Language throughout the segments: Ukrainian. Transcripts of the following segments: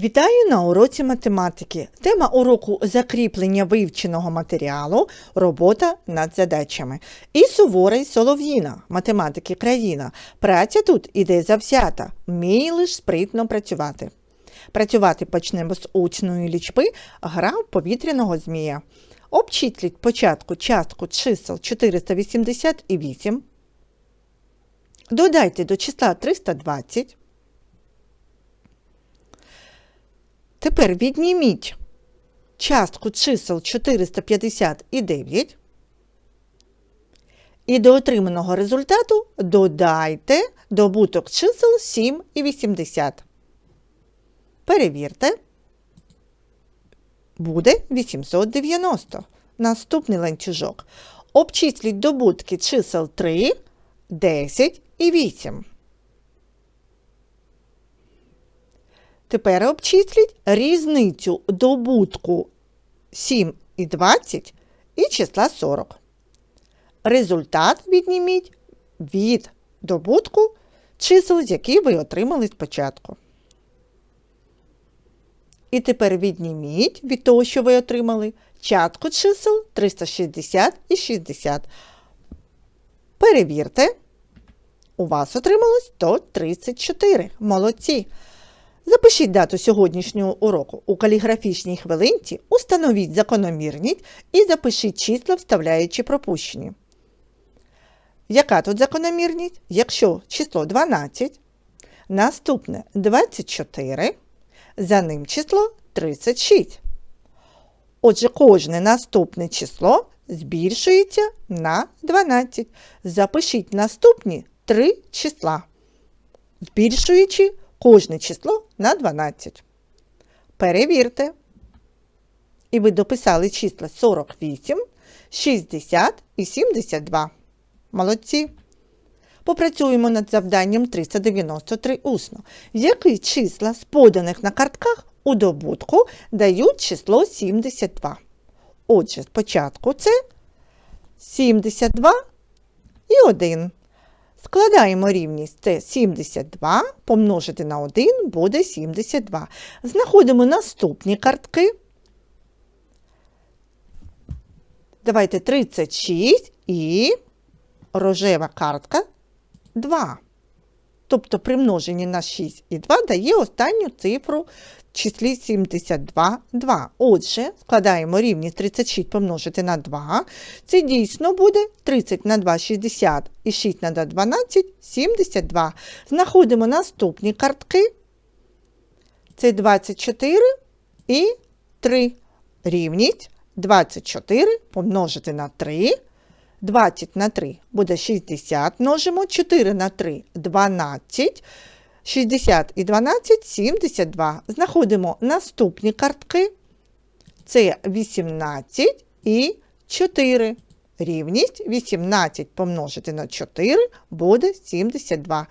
Вітаю на уроці математики. Тема уроку закріплення вивченого матеріалу, робота над задачами. І Суворий Солов'їна, математики країна. Праця тут іде завзята, вміє лиш спритно працювати. Працювати почнемо з учної лічби, гра повітряного змія. Обчисліть початку частку чисел 488. Додайте до числа 320. Тепер відніміть частку чисел 459 і до отриманого результату додайте добуток чисел 7 і 80. Перевірте. Буде 890. Наступний ланцюжок. Обчисліть добутки чисел 3, 10 і 8. Тепер обчисліть різницю добутку 7 і 20 і числа 40. Результат відніміть від добутку чисел, які ви отримали спочатку. І тепер відніміть від того, що ви отримали, частку чисел 360 і 60. Перевірте. У вас отрималось 134. Молодці! Запишіть дату сьогоднішнього уроку у каліграфічній хвилинці, установіть закономірність і запишіть числа, вставляючи пропущені. Яка тут закономірність? Якщо число 12, наступне 24, за ним число 36. Отже, кожне наступне число збільшується на 12. Запишіть наступні три числа, збільшуючи кожне число на 12. Перевірте. І ви дописали числа 48, 60 і 72. Молодці. Попрацюємо над завданням 393 усно. Які числа з поданих на картках у добутку дають число 72? Отже, спочатку це 72 і 1. Складаємо рівність це 72 помножити на 1 буде 72. Знаходимо наступні картки. Давайте 36 і рожева картка 2. Тобто при множенні на 6 і 2 дає останню цифру числі 72. 2. Отже, складаємо рівність 36 помножити на 2. Це дійсно буде 30 на 2 60 і 6 на 2 12 72. Знаходимо наступні картки. Це 24 і 3. Рівність 24 помножити на 3. 20 на 3 буде 60. Множимо 4 на 3 12. 60 і 12 72. Знаходимо наступні картки. Це 18 і 4. Рівність 18 помножити на 4 буде 72.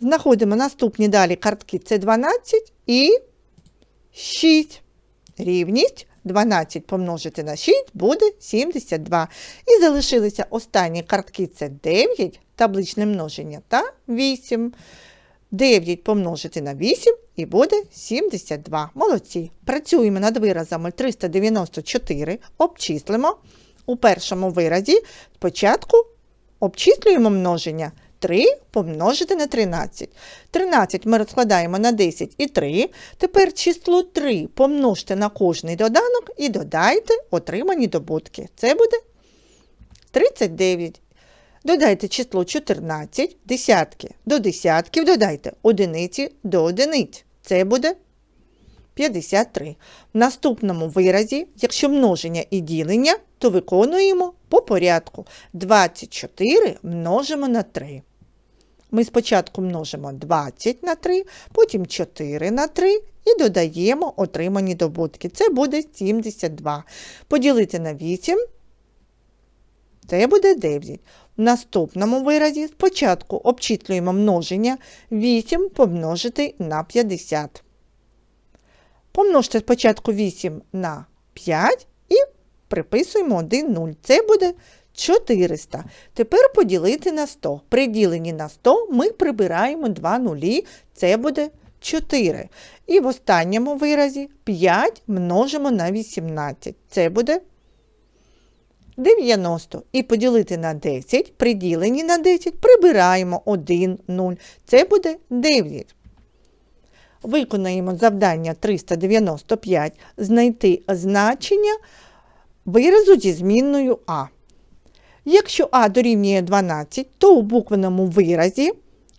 Знаходимо наступні далі картки це 12 і 6. Рівність 12 помножити на 6 буде 72. І залишилися останні картки це 9, табличне множення та 8. 9 помножити на 8 і буде 72. Молодці. Працюємо над виразами 394, обчислимо. У першому виразі спочатку обчислюємо множення 3 помножити на 13. 13 ми розкладаємо на 10 і 3. Тепер число 3 помножте на кожний доданок і додайте отримані добутки. Це буде 39. Додайте число 14, десятки до десятків, додайте одиниці до одиниць. Це буде 53. В наступному виразі, якщо множення і ділення, то виконуємо по порядку. 24 множимо на 3. Ми спочатку множимо 20 на 3, потім 4 на 3 і додаємо отримані добутки. Це буде 72. Поділити на 8 це буде 9. В наступному виразі спочатку обчислюємо множення 8 помножити на 50. Помножте спочатку 8 на 5 і приписуємо 1 0. Це буде 400. Тепер поділити на 100. При діленні на 100 ми прибираємо 2 нулі, це буде 4. І в останньому виразі 5 множимо на 18. Це буде 90. І поділити на 10, при діленні на 10 прибираємо 1, 0. Це буде 9. Виконаємо завдання 395 знайти значення виразу зі змінною А. Якщо А дорівнює 12, то у буквеному виразі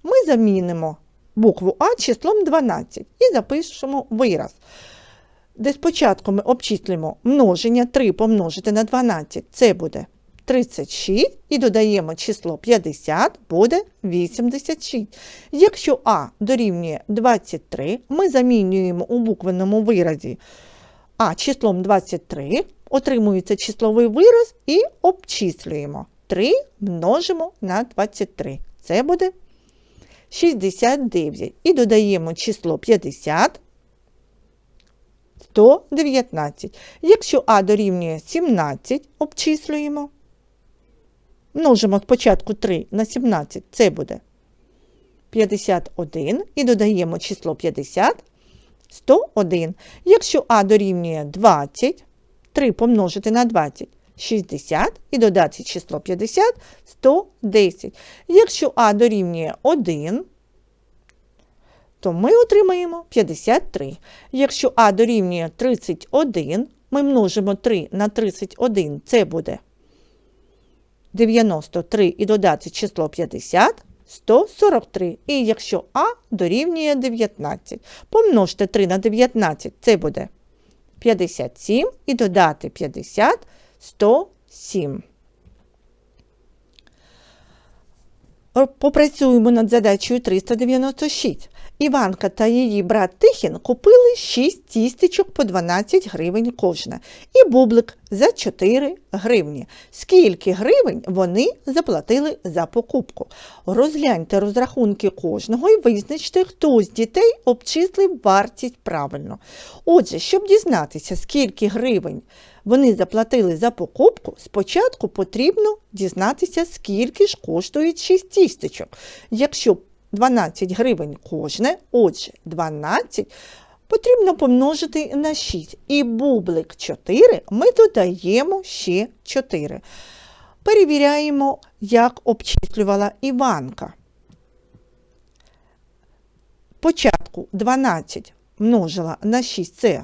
ми замінимо букву А числом 12 і запишемо вираз. Де спочатку ми обчислюємо множення 3 помножити на 12, це буде 36, і додаємо число 50, буде 86. Якщо А дорівнює 23, ми замінюємо у буквеному виразі А числом 23, отримується числовий вираз і обчислюємо. 3 множимо на 23. Це буде 69. І додаємо число 50, 119. Якщо А дорівнює 17, обчислюємо. Множимо спочатку 3 на 17, це буде 51. І додаємо число 50, 101. Якщо А дорівнює 20, 3 помножити на 20, 60 і додати число 50, 110. Якщо А дорівнює 1, то ми отримаємо 53. Якщо А дорівнює 31, ми множимо 3 на 31, це буде 93 і додати число 50, 143. І якщо А дорівнює 19, помножте 3 на 19, це буде 57 і додати 50, 107. Попрацюємо над задачею 396. Іванка та її брат Тихін купили 6 тістечок по 12 гривень кожна і бублик за 4 гривні. Скільки гривень вони заплатили за покупку? Розгляньте розрахунки кожного і визначте, хто з дітей обчислив вартість правильно. Отже, щоб дізнатися, скільки гривень вони заплатили за покупку, спочатку потрібно дізнатися, скільки ж коштують 6 тістечок. Якщо 12 гривень кожне, отже, 12 потрібно помножити на 6. І бублик 4 ми додаємо ще 4. Перевіряємо, як обчислювала Іванка. Початку 12 множила на 6 це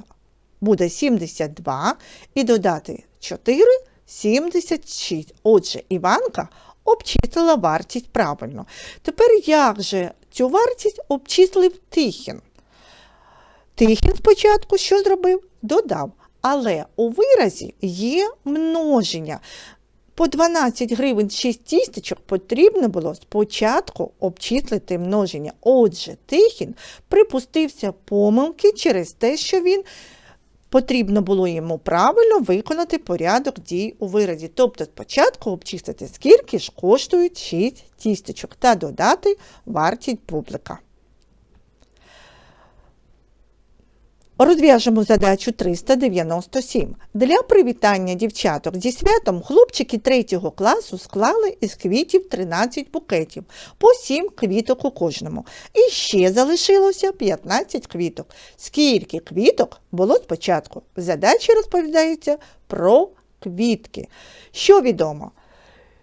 буде 72. І додати 4 76. Отже, Іванка обчислила вартість правильно. Тепер як же цю вартість обчислив Тихін? Тихін спочатку що зробив? Додав. Але у виразі є множення. По 12 гривень 6 тістечок потрібно було спочатку обчислити множення. Отже, Тихін припустився помилки через те, що він потрібно було йому правильно виконати порядок дій у виразі. Тобто спочатку обчистити, скільки ж коштують 6 тістечок та додати вартість бублика. Розв'яжемо задачу 397. Для привітання дівчаток зі святом хлопчики 3 класу склали із квітів 13 букетів, по 7 квіток у кожному. І ще залишилося 15 квіток. Скільки квіток було спочатку? В задачі розповідається про квітки. Що відомо?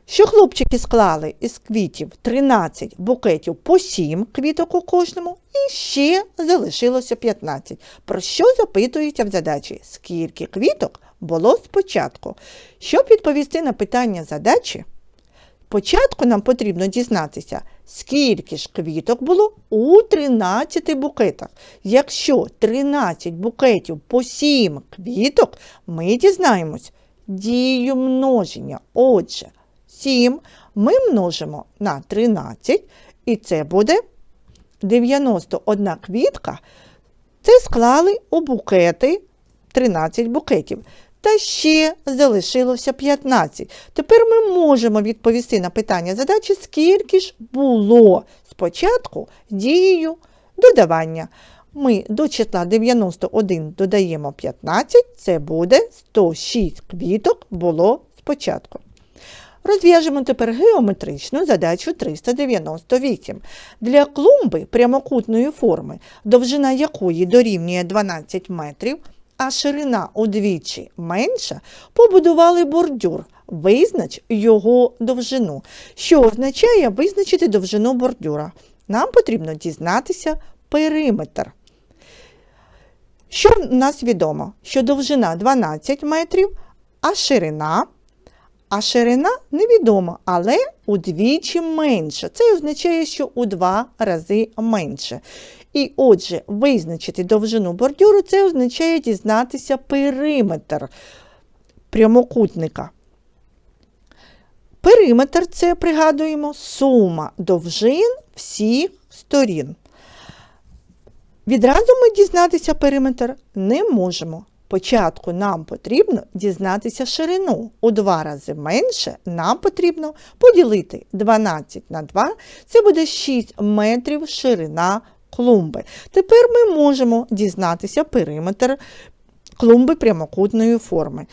Що хлопчики склали із квітів 13 букетів по 7 квіток у кожному, і ще залишилося 15. Про що запитується в задачі? Скільки квіток було спочатку? Щоб відповісти на питання задачі, спочатку нам потрібно дізнатися, скільки ж квіток було у 13 букетах. Якщо 13 букетів по 7 квіток, ми дізнаємось дію множення. Отже, 7 ми множимо на 13, і це буде 91 квітка. Це склали у букети 13 букетів. Та ще залишилося 15. Тепер ми можемо відповісти на питання задачі, скільки ж було спочатку дією додавання. Ми до числа 91 додаємо 15, це буде 106 квіток було спочатку. Розв'яжемо тепер геометричну задачу 398. Для клумби прямокутної форми, довжина якої дорівнює 12 метрів, а ширина удвічі менша, побудували бордюр. Визнач його довжину. Що означає визначити довжину бордюра? Нам потрібно дізнатися периметр. Що в нас відомо? Що довжина 12 метрів, а ширина а ширина невідома, але удвічі менша. Це означає, що у два рази менше. І отже, визначити довжину бордюру це означає дізнатися периметр прямокутника. Периметр це пригадуємо сума довжин всіх сторін. Відразу ми дізнатися периметр не можемо. Спочатку нам потрібно дізнатися ширину. У два рази менше нам потрібно поділити 12 на 2, це буде 6 метрів ширина клумби. Тепер ми можемо дізнатися периметр клумби прямокутної форми.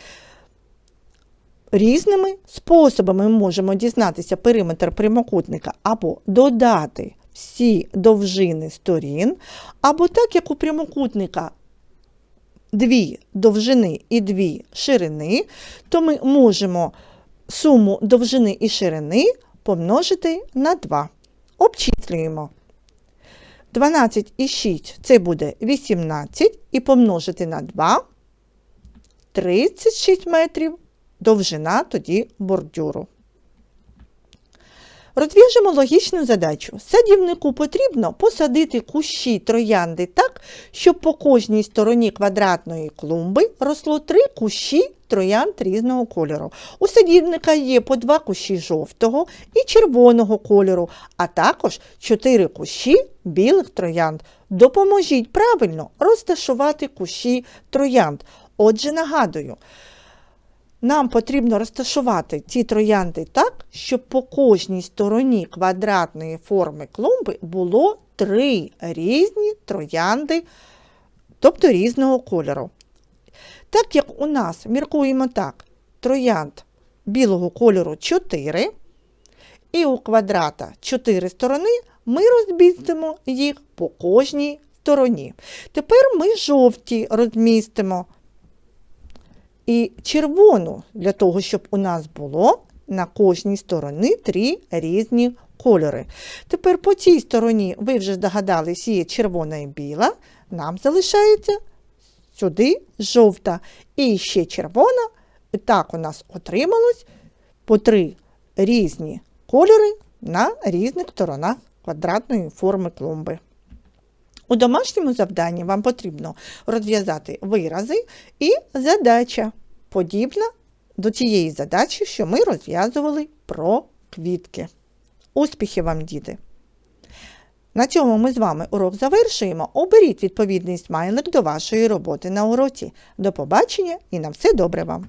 Різними способами ми можемо дізнатися периметр прямокутника або додати всі довжини сторін, або так, як у прямокутника дві довжини і дві ширини, то ми можемо суму довжини і ширини помножити на 2. Обчислюємо. 12 і 6 це буде 18 і помножити на 2 36 метрів довжина тоді бордюру. Розв'яжемо логічну задачу. Садівнику потрібно посадити кущі троянди так, щоб по кожній стороні квадратної клумби росло три кущі троянд різного кольору. У садівника є по два кущі жовтого і червоного кольору, а також чотири кущі білих троянд. Допоможіть правильно розташувати кущі троянд. Отже, нагадую. Нам потрібно розташувати ці троянди так, щоб по кожній стороні квадратної форми клумби було три різні троянди, тобто різного кольору. Так як у нас, міркуємо так, троянд білого кольору 4, і у квадрата 4 сторони, ми розмістимо їх по кожній стороні. Тепер ми жовті розмістимо і червону, для того, щоб у нас було на кожній стороні три різні кольори. Тепер по цій стороні, ви вже здогадались, є червона і біла, нам залишається сюди жовта. І ще червона. І так у нас отрималось по три різні кольори на різних сторонах квадратної форми клумби. У домашньому завданні вам потрібно розв'язати вирази і задача, подібна до тієї задачі, що ми розв'язували про квітки. Успіхів вам, діти! На цьому ми з вами урок завершуємо. Оберіть відповідний смайлик до вашої роботи на уроці. До побачення і на все добре вам!